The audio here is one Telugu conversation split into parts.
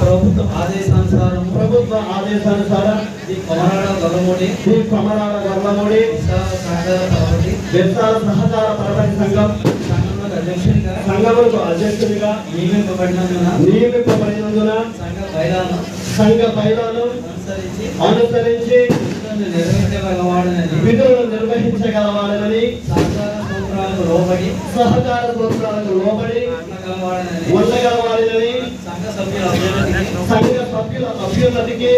ప్రభుత్వ ఆదేశానుసారం ప్రభుత్వ ఆదేశానుసారం శ్రీ కొమరాడ గొల్లమూడి శ్రీ కమలాల గర్లమూడి సహకార సహకార ప్రపంచ సంఘం సంఘంలో సంఘములకు అధ్యక్షుడిగా నియమింపబడినందున నియమింపబడినందున సంఘ బైరాను సంఘ బయలను అనుసరించి అనుసరించి విధులను నిర్వహించగలవాడనని విధులను నిర్వహించగలవాడనని సహకార సూత్రాలకు లోబడి సహకార సూత్రాలకు లోబడి ఉండగలవాడనని ఉండగలవాడనని సంఘ సభ్యుల అభివృద్ధికి సంఘ సభ్యుల అభ్యున్నతికి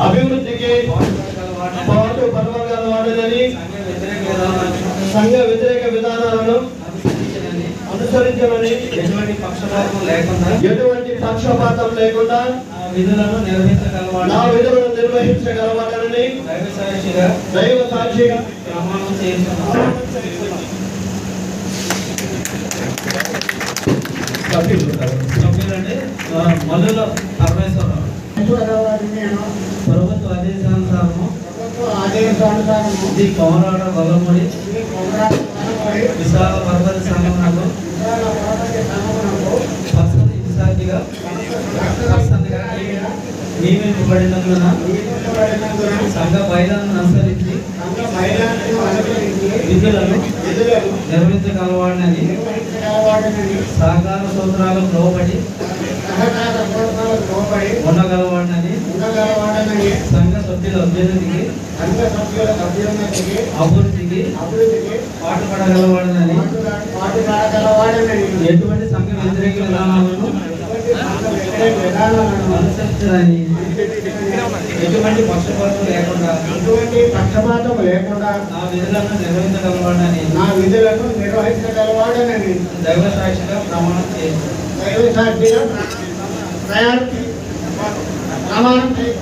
అభివృద్ధికి పాటు పడవగలవాడనని సంఘ వ్యతిరేక విధానాలను సంఘ అనుసరించమని ఎటువంటి పక్షపాతం లేకుండా ఎటువంటి పక్షపాతం లేకుండా విధులను నా నిర్వహించగలవాడని విధులను నిర్వహించగలవాడనని దైవ సాక్షిగా దైవ సాక్షిగా ప్రమాణం చేస్తున్నాను మల్లుల పరమేశ్వరరావు ప్రభుత్వ ఆదేశానుసారము ఆదేశానుసారము శ్రీ కోమరాడ విశాఖ పర్వత సంఘమునకు నియమింపబడినందున సంఘ బయలను అనుసరించి విధులను నిర్వహించగలవాడని సహకార సూత్రాలకు లోబడి ఉండగలవాడని సంఘ సభ్యుల అభ్యున్నతికి అభివృద్ధికి పాటుపడగలవాడని ఎటువంటి సంఘ వ్యతిరేక విధానాలను ఎటువంటి పక్షపాతం లేకుండా ఎటువంటి పక్షపాతం లేకుండా నా విధులను నిర్వహించగలవాడని నా విధులను నిర్వహించగలవాడనని దైవ సాక్షిగా ప్రమాణం చేస్తున్నాను దైవ సాక్షిగా ప్రయాణం ప్రమాణం చేయి.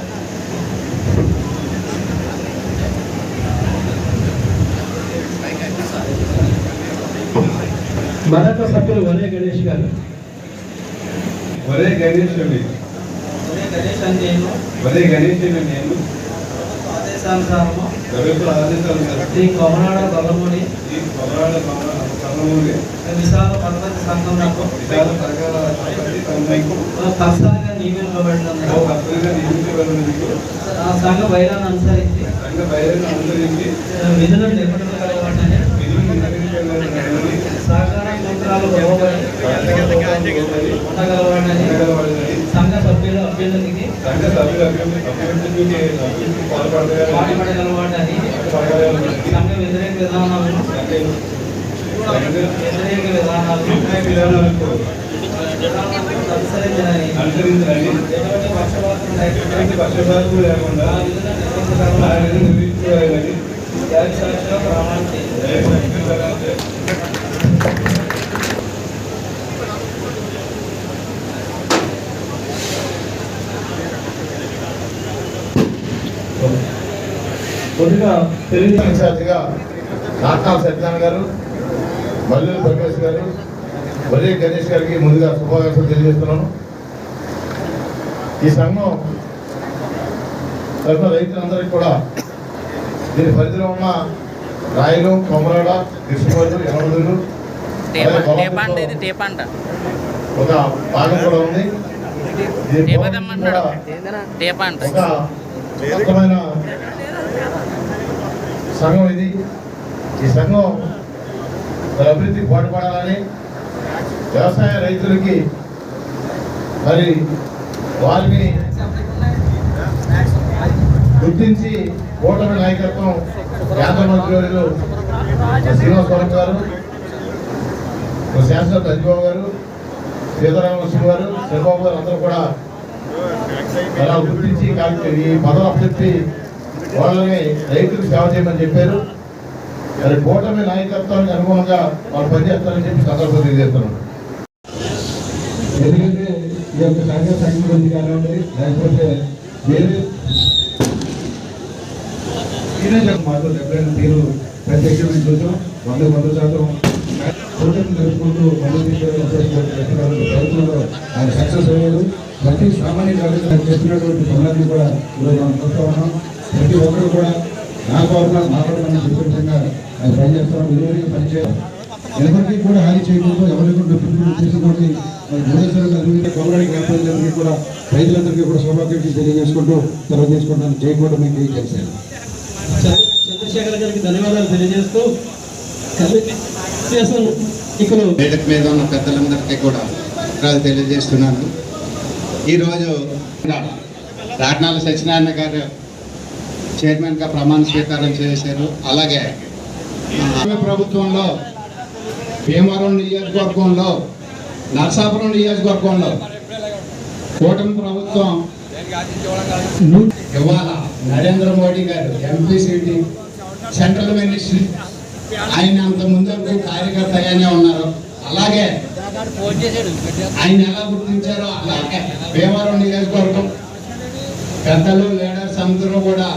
మరొక సభ్యులు వలయ గణేష్ గారు ఒరే అండి ఒరే గణేష్ అని నేను. ఆదేశానుసారము. ప్రభుత్వ ఆదేశాలు సార్ శ్రీ కొమరాడ గొల్లమూడి విశాఖ పర్వత సంఘంలో విశాల సహకార సమితి తొంభైకు పర్సన్గా నియమింపబడినందున ఓ భక్తులుగా నియమించబడినందుకు ఆ సంఘ అనుసరించి. సంఘ అనుసరించి. విధులను విధులు సహకార సూత్రాలు సంఘ సభ్యుల అభ్యున్నతికి సంఘ సభ్యుల పాల్పడగలని పాటుపడగలవాడని సంఘ వ్యతిరేక విధానాలను వ్యతిరేక విధానాలను అనుసరించదని అనుసరించాలని ఎటువంటి పక్షపాతం లేకుండా ఎటువంటి పక్షపాతం లేకుండా దైవ సాక్షిగా ప్రమాణం కొద్దిగా తెలియదు ఇన్ఛార్జిగా నాట్నాల్ సత్యనారాయణ గారు మల్లెల పరమేశ్వర్ గారు వరే గణేష్ గారికి ముందుగా శుభాకాంక్షలు తెలియజేస్తున్నాను. ఈ సంఘం తరఫున రైతులందరికీ కూడా దీని పరిధిలో ఉన్న రాయలు కొమరాడ టేప్ అంట ఒక భాగం కూడా ఉంది. ఒక సంఘం ఇది. ఈ సంఘం మరి అభివృద్ధికి పాటుపడాలని వ్యవసాయ రైతులకి మరి వారిని గుర్తించి ఓటమి నాయకత్వం కేంద్ర మంత్రివర్యులు శ్రీనివాసవరం గారు శాసనసభ హరిబాబు గారు సీతారామకృష్ణ గారు చంద్రబాబు గారు అందరూ కూడా అలా గుర్తించి కాల్చి ఈ పదవి అభ్యర్థి వాళ్ళని రైతులకు సేవ చేయమని చెప్పారు. మరి కూటమి నాయకత్వానికి అనుగుణంగా వాళ్ళు పనిచేస్తారని చెప్పి సందర్భం తెలియజేస్తున్నాను ఎందుకంటే ఈ యొక్క సంఘ సంఘం కానివ్వండి లేకపోతే వేరే మాతో ఎప్పుడైనా మీరు ప్రత్యక్షమైన చూసాం వంద వంద శాతం కూటమి జరుపుకుంటూ మళ్ళీ ప్రయత్నంలో ఆయన సక్సెస్ అయ్యారు. ప్రతి సామాన్య కార్యక్రమం చేస్తున్నటువంటి పనులన్నీ కూడా ఈరోజు మనం చూస్తా ఉన్నాం. ప్రతి ఒక్కరు కూడా నా కోరిక మా కోరిక అని చెప్పే విధంగా ఆయన పనిచేస్తాం విలువైన పనిచేయాలి ఎవరికి కూడా హాని చేయకూడదు. ఎవరికి కూడా నొప్పి చేసుకోండి మరి భువనేశ్వరం అభివృద్ధి కోమరాడి గ్రామ ప్రజలందరికీ కూడా రైతులందరికీ కూడా శుభాకాంక్షలు తెలియజేసుకుంటూ తెలియజేసుకుంటాను చేయకూడదు మీకు తెలిసాను చంద్రశేఖర్ గారికి ధన్యవాదాలు తెలియజేస్తూ ఇక్కడ వేదిక మీద ఉన్న పెద్దలందరికీ కూడా ధన్యవాదాలు తెలియజేస్తున్నాను. ఈరోజు రాట్నాల సత్యనారాయణ గారు చైర్మన్గా ప్రమాణ స్వీకారం చేశారు. అలాగే ప్రభుత్వంలో భీమవరం నియోజకవర్గంలో నర్సాపురం నియోజకవర్గంలో కూటమి ప్రభుత్వం ఇవాళ నరేంద్ర మోడీ గారు ఎంపీ సీటీ సెంట్రల్ మినిస్టర్ ఆయన అంత ముందు కార్యకర్తగానే ఉన్నారు. అలాగే ఆయన ఎలా గుర్తించారో అలాగే భీమవరం నియోజకవర్గం పెద్దలు లీడర్స్ అందరూ కూడా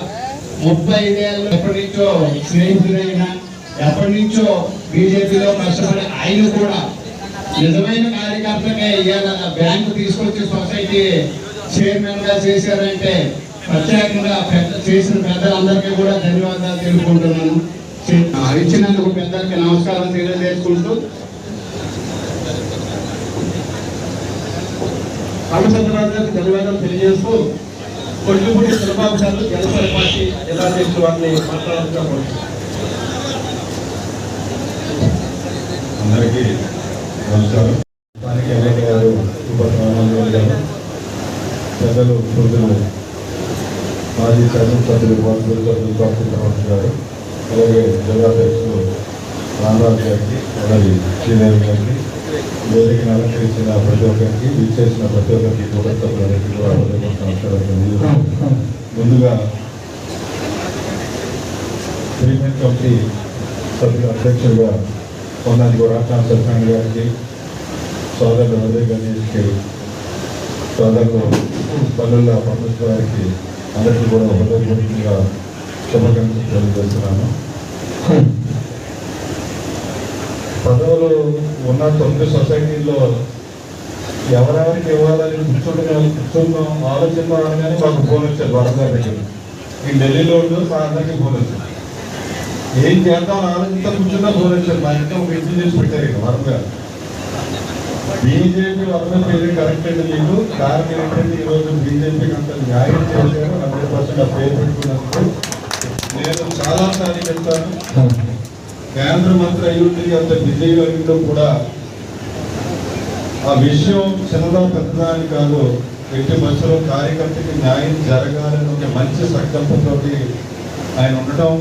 ముప్పై ఐదేళ్ళు ఎప్పటి నుంచో స్నేహితుడైన ఎప్పటి నుంచో బీజేపీలో కష్టపడి ఆయన కూడా నిజమైన కార్యకర్తగా ఇవాళ బ్యాంకు తీసుకొచ్చి సొసైటీ చైర్మన్గా చేశారంటే ప్రత్యేకంగా పెద్ద చేసిన పెద్దలందరికీ కూడా ధన్యవాదాలు తెలుపుకుంటున్నాను. ఇచ్చినందుకు పెద్దలకి నమస్కారం తెలియజేసుకుంటూ. రామచంద్రరావు ధన్యవాదాలు తెలియజేస్తూ కొట్టుపూడి చంద్రబాబు గారు జనసేన పార్టీ ఎలా చేసిన వారిని మాట్లాడాలని అందరికీ నమస్కారం. ఎమ్మెల్యే గారు పెద్దలు ప్రజలు మాజీ శాసనసభ్యులు పాల్గొని సభ్యులు డాక్టర్ గారు అలాగే జిల్లాధ్యక్షులు రామరాజు గారికి అలాగే శ్రీదేవి గారికి వేదిక అలంకరించిన ప్రతి ఒక్కరికి విచ్చేసిన ప్రతి ఒక్కరికి కూడా ముందుగా ప్రీమియం కమిటీ సభ్యుల అధ్యక్షులుగా పొన్నాది రాష్ట్ర సత్యనారాయణ గారికి సోదరులు ఉదయ్ గణేష్కి సోదరులు పల్లెల పరమేశ్వర గారికి అందరికీ కూడా హృదయపూర్వకంగా శుభాకాంక్షలు తెలియజేస్తున్నాను. పదవులు ఉన్న తొమ్మిది సొసైటీల్లో ఎవరెవరికి ఇవ్వాలని కూర్చుంటున్నాం కూర్చున్నాం ఆలోచన అనగానే మాకు ఫోన్ వచ్చారు వరద దగ్గర. ఈ ఢిల్లీలో ఉండు మా అందరికీ ఫోన్ వచ్చారు ఏం చేద్దాం ఆలోచిస్తా కూర్చున్నా ఫోన్ వచ్చారు. మా ఇంట్లో ఒక ఇంటి చేసి పెట్టారు ఇక వరద. బీజేపీ వరద పేరు కరెక్ట్ అండి మీకు కారణం ఏంటంటే ఈరోజు బీజేపీకి అంత న్యాయం చేశారు హండ్రెడ్ పర్సెంట్ ఆ పేరు పెట్టుకున్నందుకు నేను చాలా సార్లు చెప్తాను. కేంద్ర మంత్రి అయ్యుండి అంత బిజీ అయ్యడం కూడా ఆ విషయం చిన్నదా పెద్దదా అని కాదు. ఎట్టి మధ్యలో కార్యకర్తకి న్యాయం జరగాలని ఒక మంచి సంకల్పంతో ఆయన ఉండటం.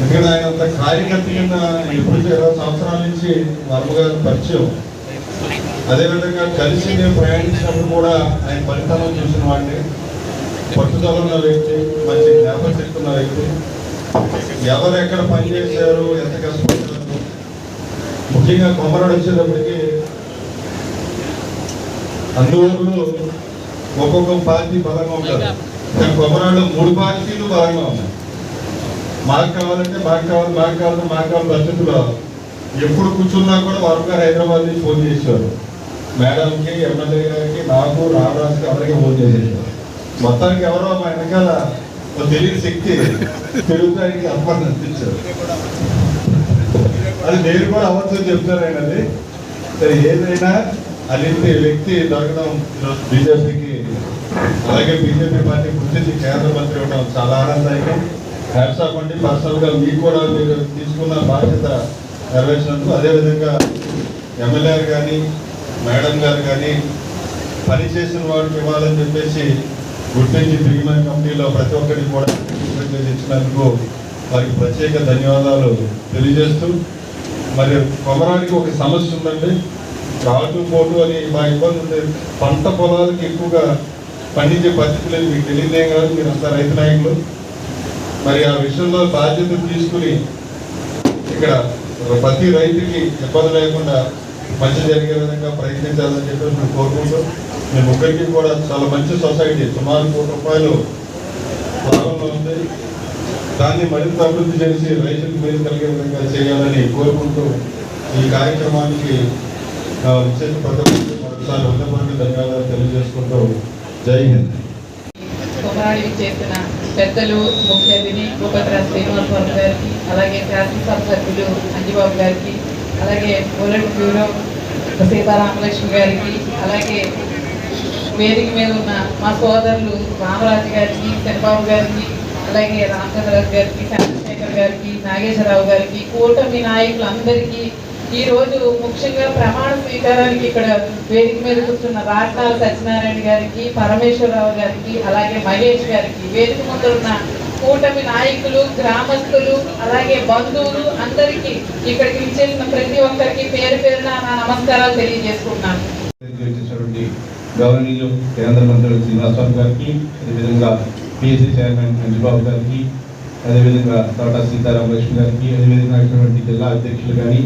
ఎందుకంటే ఆయన అంత కార్యకర్త కింద ఎప్పుడు ఇరవై సంవత్సరాల నుంచి వర్మగారు పరిచయం. అదేవిధంగా కలిసి నేను ప్రయాణించినప్పుడు కూడా ఆయన ఫలితాలను చూసిన వాడిని. పట్టుదల ఉన్న వ్యక్తి మంచి జ్ఞాపకశక్తి ఉన్న వ్యక్తి. ఎవరు ఎక్కడ పని చేశారు ఎంత కష్టపడ్డారు? ముఖ్యంగా కొమరడు వచ్చేటప్పటికి అందువల్ల ఒక్కొక్క పార్టీ బలంగా ఉంటారు. కానీ మూడు పార్టీలు బలంగా ఉన్నాయి. మాకు కావాలంటే మాకు కావాలి మాకు కావాలంటే మాకు కావాలి పరిస్థితుల్లో ఎప్పుడు కూర్చున్నా కూడా వారు గారు హైదరాబాద్ నుంచి ఫోన్ చేశారు. మేడంకి ఎమ్మెల్యే గారికి నాకు రామరాజుకి అందరికీ ఫోన్ చేసేసారు మొత్తానికి ఎవరో మా వెనకాల ఒక తెలియని శక్తి తిరుగుతానికి అప్పని అనిపించారు అది నేను కూడా అవ్వచ్చు చెప్తాను ఆయన అది సరే ఏదైనా అలాంటి వ్యక్తి దొరకడం ఈరోజు బీజేపీకి అలాగే బీజేపీ పార్టీ గుర్తించి కేంద్ర మంత్రి ఉండడం చాలా ఆనందదాయకం. హ్యాట్స్ ఆఫ్ అండి. పర్సనల్ మీకు కూడా మీరు తీసుకున్న బాధ్యత నెరవేర్చినందుకు. అదేవిధంగా ఎమ్మెల్యే గారు కానీ మేడం గారు కానీ పని చేసిన వాడికి ఇవ్వాలని చెప్పేసి గుర్తించి ప్రీమియం కంపెనీలో ప్రతి ఒక్కరికి కూడా ఇచ్చినందుకు వారికి ప్రత్యేక ధన్యవాదాలు తెలియజేస్తూ మరి కొమరానికి ఒక సమస్య ఉందండి. రాటు పోటు అని మా ఇబ్బంది ఉంది పంట పొలాలకి ఎక్కువగా పండించే పరిస్థితులు లేదు. మీకు తెలియదేం కాదు మీరు అంతా రైతు నాయకులు. మరి ఆ విషయంలో బాధ్యత తీసుకుని ఇక్కడ ప్రతి రైతుకి ఇబ్బంది లేకుండా మంచి జరిగే విధంగా ప్రయత్నించాలని చెప్పి మేము కోరుకుంటూ మేము ఒక్కరికి కూడా చాలా మంచి సొసైటీ సుమారు కోటి రూపాయలు లాభంలో ఉంది. దాన్ని మరింత అభివృద్ధి చేసి రైతులకు మేలు కలిగే విధంగా చేయాలని కోరుకుంటూ ఈ కార్యక్రమానికి విశేష పద్ధతి మరొకసారి హృదయపూర్వక ధన్యవాదాలు తెలియజేసుకుంటూ జై హింద్. కుమారుడికి చేసిన పెద్దలు ముఖ్య అతిథి భూపతిరాజు శ్రీనివాసరావు గారికి అలాగే శాసనసభ సభ్యులు అంజబాబు గారికి అలాగే పోలెట్ బ్యూరో సీతారామలక్ష్మి గారికి అలాగే వేదిక మీద ఉన్న మా సోదరులు రామరాజు గారికి చంద్రబాబు గారికి అలాగే రామచంద్రరాజు గారికి చంద్రశేఖర్ గారికి నాగేశ్వరరావు గారికి కూటమి నాయకులందరికీ ఈ రోజు ముఖ్యంగా ప్రమాణ స్వీకారానికి ఇక్కడ వేదిక మీద కూర్చున్న రాట్నాల సత్యనారాయణ గారికి పరమేశ్వరరావు గారికి అలాగే మహేష్ గారికి వేదిక ముందు ఉన్న కూటమి నాయకులు గ్రామస్తులు అలాగే బంధువులు అందరికీ ఇక్కడికి విచ్చేసిన ప్రతి ఒక్కరికి పేరు పేరున నా నమస్కారాలు తెలియజేసుకుంటున్నాను. గౌరవనీయులు కేంద్ర మంత్రులు శ్రీనివాసరావు గారికి అదేవిధంగా పిఎస్సీ చైర్మన్ అంజుబాబు గారికి అదేవిధంగా తోటా సీతారాం లక్ష్మి గారికి అదేవిధంగా ఇటువంటి జిల్లా అధ్యక్షులు కానీ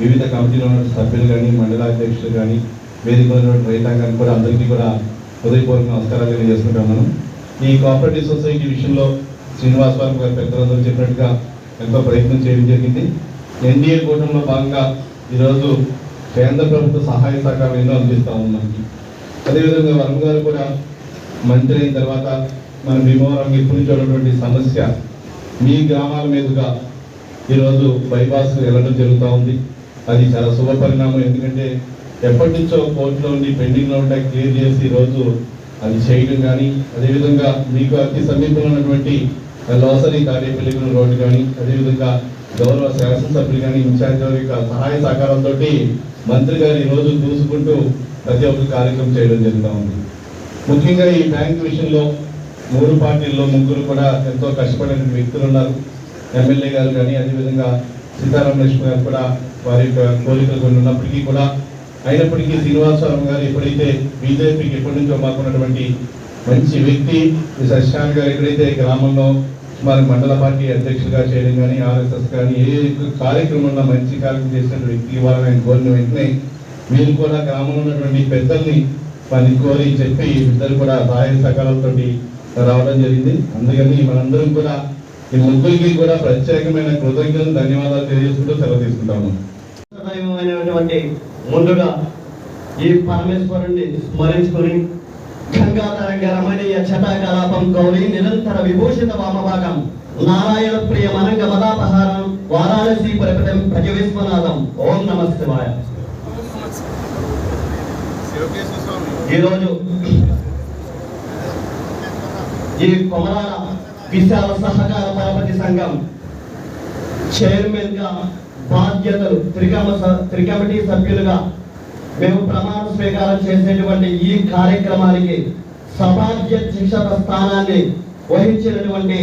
వివిధ కమిటీలో ఉన్న సభ్యులు కానీ మండల అధ్యక్షులు కానీ వేదికలో ఉన్నటువంటి రైతాంగానికి కూడా అందరికీ కూడా హృదయపూర్వక నమస్కారాలు తెలియజేసుకుంటున్నాను ఈ కోఆపరేటివ్ సొసైటీ విషయంలో శ్రీనివాసరావు గారు పెద్దలందరూ చెప్పినట్టుగా ఎంతో ప్రయత్నం చేయడం జరిగింది. ఎన్డీఏ కూటమిలో భాగంగా ఈరోజు కేంద్ర ప్రభుత్వ సహాయ సహకారం ఎన్నో అందిస్తూ ఉన్నాం. అదేవిధంగా వరం గారు కూడా మంత్రి అయిన తర్వాత మన భీమవరం ఎప్పటి నుంచి ఉన్నటువంటి సమస్య మీ గ్రామాల మీదుగా ఈరోజు బైపాస్ వెళ్ళడం జరుగుతూ ఉంది. అది చాలా శుభ పరిణామం ఎందుకంటే ఎప్పటి నుంచో కోర్టులో ఉండి పెండింగ్లో ఉంటాయి క్లియర్ చేసి ఈరోజు అది చేయడం కానీ అదేవిధంగా మీకు అతి సమీపంలో ఉన్నటువంటి లోసరి కార్యపల్లిగుల రోడ్డు కానీ అదేవిధంగా గౌరవ శాసనసభ్యులు కానీ ఇన్ఛార్జ్ యొక్క సహాయ సహకారంతో మంత్రి గారు ఈరోజు చూసుకుంటూ ప్రతి ఒక్క కార్యక్రమం చేయడం జరుగుతూ ఉంది. ముఖ్యంగా ఈ బ్యాంక్ విషయంలో మూడు పార్టీల్లో ముగ్గురు కూడా ఎంతో కష్టపడిన వ్యక్తులు ఉన్నారు. ఎమ్మెల్యే గారు కానీ అదేవిధంగా సీతారాం లక్ష్మి గారు కూడా వారి యొక్క కోరికలు కొన్ని ఉన్నప్పటికీ కూడా అయినప్పటికీ శ్రీనివాసరావు గారు ఎప్పుడైతే బీజేపీకి ఎప్పటి నుంచో మాకున్నటువంటి మంచి వ్యక్తి ఈ శశాంక్ గారు ఎక్కడైతే గ్రామంలో మరి మండల పార్టీ అధ్యక్షుడిగా చేయడం కానీ ఆర్ఎస్ఎస్ కానీ ఏ కార్యక్రమంలో మంచి కార్యక్రమం చేసిన వ్యక్తి వాళ్ళని ఆయన కోరిన వెంటనే మీరు కూడా గ్రామంలో ఉన్నటువంటి పెద్దల్ని వారిని కోరి చెప్పి ఇద్దరు కూడా సహాయ సకాలంతో రావడం జరిగింది. అందుకని మనందరం కూడా ఈ ముగ్గురికి కూడా ప్రత్యేకమైన కృతజ్ఞతలు ధన్యవాదాలు తెలియజేసుకుంటూ సెలవు తీసుకుంటాము. ముందుగా ఈ పరమేశ్వరుణ్ణి స్మరించుకొని గంగాతరంగ రమణీయ చటాకలాపం గౌరీ నిరంతర విభూషిత వామభాగం నారాయణ ప్రియ మనంగ మదాపహారం వారాణసీ పరిపటం భజ విశ్వనాథం. ఓం నమ శివాయ. ఈరోజు ఈ కొమరాల విశాల సహకార పరపతి సంఘం చైర్మన్గా బాధ్యతలు త్రికమ త్రికమిటీ సభ్యులుగా మేము ప్రమాణ స్వీకారం చేసేటువంటి ఈ కార్యక్రమానికి సభాధ్యక్షత స్థానాన్ని వహించినటువంటి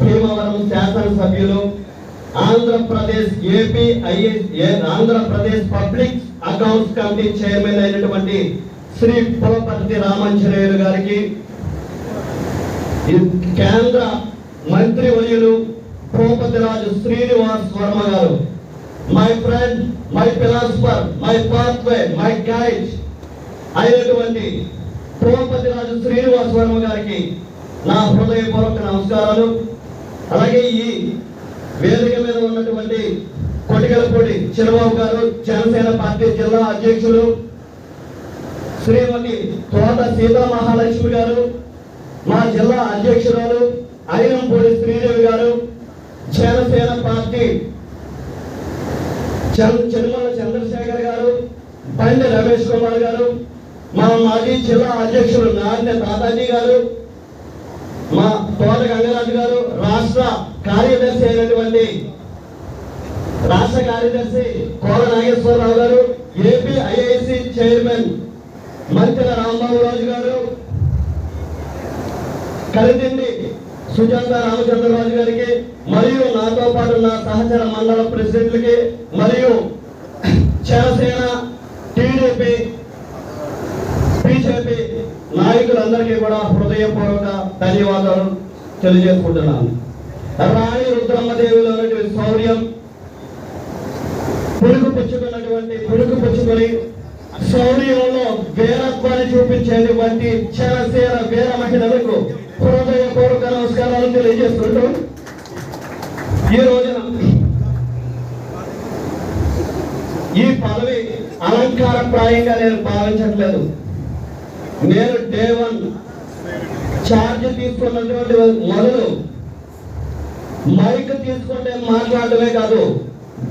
భీమవరం శాసనసభ్యులు Andhra Pradesh AP is Andhra Pradesh public accounts committee chairman అయినటువంటి శ్రీ పులపర్తి రామంజనేయులు గారికి కేంద్ర మంత్రి వర్యులు Bhupathiraju Srinivas Varma garu my friend my philosopher my pathway my guide అయినటువంటి భూపతిరాజు శ్రీనివాస్ వర్మ గారికి నా హృదయపూర్వక నమస్కారాలు. అలాగే ఈ వేదిక మీద ఉన్నటువంటి కొటికలపూడి చిరబాబు గారు జనసేన పార్టీ జిల్లా అధ్యక్షులు శ్రీమతి తోట సీతా మహాలక్ష్మి గారు మా జిల్లా అధ్యక్షురాలు అయినంపూడి శ్రీదేవి గారు జనసేన పార్టీ చంద్ర చెరుమల చంద్రశేఖర్ గారు బండి రమేష్ కుమార్ గారు మా మాజీ జిల్లా అధ్యక్షులు నాన్న తాతాజీ గారు మా తోట గంగరాజు గారు రాష్ట్ర కార్యదర్శి అయినటువంటి రాష్ట్ర కార్యదర్శి కోర నాగేశ్వరరావు గారు ఏపీ ఐఐసి చైర్మన్ మంత్రి రాంబాబు రాజు గారు కలిదిండి సుజాత రామచంద్రరాజు గారికి మరియు నాతో పాటు నా సహచర మండల ప్రెసిడెంట్లకి మరియు జనసేన టీడీపీ బీజేపీ నాయకులందరికీ కూడా హృదయపూర్వక ధన్యవాదాలు తెలియజేసుకుంటున్నాను. రాణి రుద్రమ్మదేవిలో ఉన్నటువంటి శౌర్యం పురుగు పుచ్చుకున్నటువంటి పురుగు పుచ్చుకొని శౌర్యంలో వీరత్వాన్ని చూపించేటువంటి చరసేన వీర మహిళలకు హృదయపూర్వక నమస్కారాలు తెలియజేస్తుంటూ ఈ రోజున అలంకారప్రాయంగా నేను భావించట్లేదు నేను డే వన్ ఛార్జ్ తీసుకున్నటువంటి మొదలు మైక్ తీసుకుంటే మాట్లాడటమే కాదు.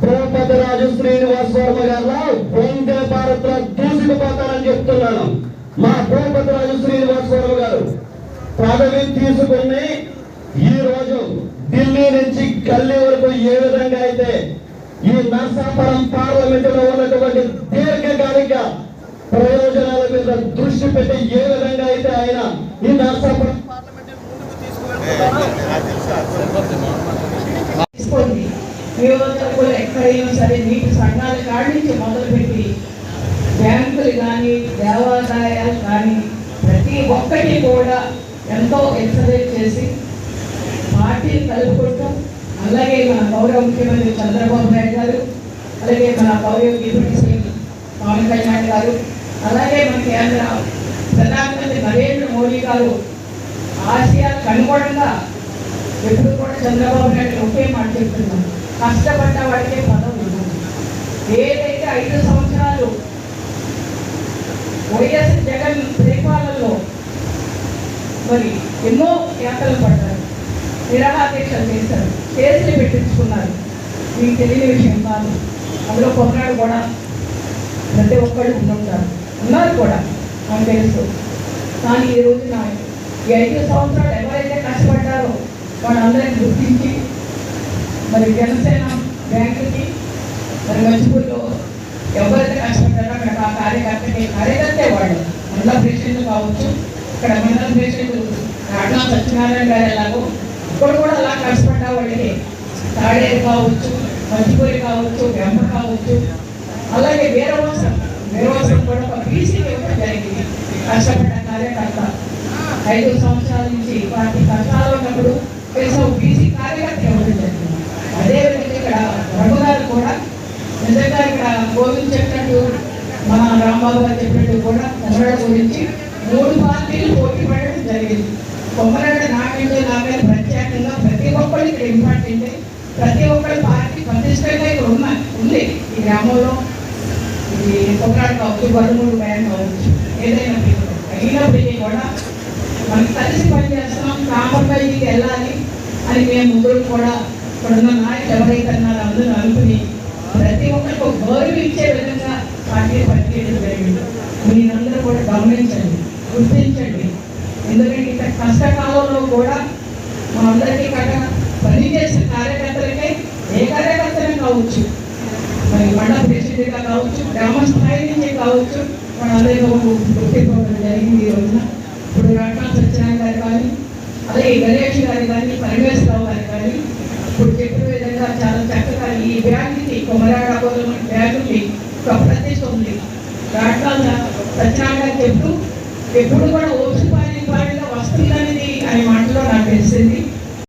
ద్రౌపది రాజు శ్రీనివాస్ వర్మ గారు వందే భారత్ దూసుకుపోతారని చెప్తున్నాను. మా ద్రౌపది రాజు శ్రీనివాస్ వర్మ గారు పదవి తీసుకుని ఈ రోజు ఢిల్లీ నుంచి గల్లీ వరకు ఏ విధంగా అయితే ఈ నర్సాపురం పార్లమెంట్లో ఉన్నటువంటి దీర్ఘకాలిక ప్రయోజనాల మీద దృష్టి పెట్టి ఏ విధంగా అయితే ఆయన ఈ నర్సాపురం తీసుకోండి ఎక్కడైనా సరే నీటి సంఘాల కాడి నుంచి మొదలుపెట్టి బ్యాంకులు కానీ దేవాదాయాలు కానీ ప్రతి ఒక్కటి కూడా ఎంతో ఎక్సర్సైజ్ చేసి పార్టీని కలుపుకుంటూ అలాగే మన గౌరవ ముఖ్యమంత్రి చంద్రబాబు నాయుడు గారు అలాగే మన గౌరవ డిప్యూటీ సీఎం పవన్ కళ్యాణ్ గారు అలాగే మన కేంద్ర ప్రధానమంత్రి నరేంద్ర మోడీ గారు ఆసియా అనుగుణంగా ఎప్పుడు కూడా చంద్రబాబు నాయుడు ఒకే మాట చెప్తున్నాను కష్టపడ్డ వాడికే పదం ఉంటుంది ఏదైతే ఐదు సంవత్సరాలు వైఎస్ జగన్ పరిపాలనలో మరి ఎన్నో యాత్రలు పడ్డారు నిరాహాదీక్షలు చేశారు కేసులు పెట్టించుకున్నారు. మీకు తెలియని విషయం కాదు. అందులో కొన్నాడు కూడా ప్రతి ఒక్కళ్ళు ఉండుంటారు. ఉన్నారు కూడా నాకు తెలుసు. కానీ ఈ రోజున ఈ ఐదు సంవత్సరాలు ఎవరైతే కష్టపడ్డారో వాళ్ళందరినీ గుర్తించి మరి జనసేన బ్యాంకుకి మరి మంచిపూర్లో ఎవరైతే కష్టపడ్డారో అక్కడ ఆ కార్యకర్తకి కార్యకర్తే వాళ్ళు. మండల ప్రెసిడెంట్ కావచ్చు ఇక్కడ మండల ప్రెసిడెంట్ రాణా సత్యనారాయణ గారు ఎలాగో ఇప్పుడు కూడా అలా కష్టపడ్డా వాళ్ళకి తాడేరు కావచ్చు మంచిపూరి కావచ్చు వెంప కావచ్చు అలాగే వీరవాసం వీరవాసం కూడా ఒక బీసీ ఇవ్వడం జరిగింది. కష్టపడ్డ కార్యకర్త. ఐదు సంవత్సరాల నుంచి పార్టీ కష్టాలు ఉన్నప్పుడు కొంచెం బీసీ కార్యకర్త ఇవ్వడం జరిగింది అదేవిధంగా ఇక్కడ రఘు గారు కూడా నిజంగా ఇక్కడ గోవింద్ చెప్పినట్టు మన రాంబాబు గారు చెప్పినట్టు కూడా కొమ్మరాడ గురించి మూడు పార్టీలు పోటీ పడడం జరిగింది. కొమ్మరాడ నాకంటే నాకే ప్రత్యేకంగా ప్రతి ఒక్కరికి ఇక్కడ ఇంపార్టెంట్. ప్రతి ఒక్కరి పార్టీ ప్రతిష్టంగా ఇక్కడ ఉన్న ఉంది. ఈ గ్రామంలో ఇది కొమ్మరాడ కావచ్చు బరుమూడు బ్యాంక్ కావచ్చు ఏదైనా అయినప్పటికీ కూడా మనం కలిసి పనిచేస్తున్నాం కాంప్రమైజ్కి వెళ్ళాలి అని మేము ముగ్గురు కూడా ఇప్పుడున్న నాయకులు ఎవరైతే అన్నారో అందరూ అనుకుని ప్రతి ఒక్కరికి ఒక గౌరవం ఇచ్చే విధంగా పార్టీ పనిచేయడం జరిగింది. మీరందరూ కూడా గమనించండి గుర్తించండి. ఎందుకంటే ఇంత కష్టకాలంలో కూడా మనందరికీ కట్ట పనిచేసే కార్యకర్తలకే ఏ కార్యకర్తలే కావచ్చు మరి మండల ప్రెసిడెంట్గా కావచ్చు గ్రామ స్థాయి నుంచి కావచ్చు మనందరికీ ఒక గుర్తింపడం జరిగింది ఈ రోజున. ఇప్పుడు రాటా సత్యనారాయణ గారు కానీ అలాగే గణేష్ గారు కానీ పరమేశ్వరరావు గారు కానీ ఇప్పుడు చెప్పిన విధంగా చాలా చక్కగా ఈ బ్యాంకుకి కొమరాడ బ్యాంకుకి ఒక ప్రతిష్ట ఉంది. రాట్లా సత్యనారాయణ గారు చెప్తూ ఎప్పుడు కూడా ఓపిక పాడిలో వస్తుందనేది అనే మాటలో నాకు తెలిసింది.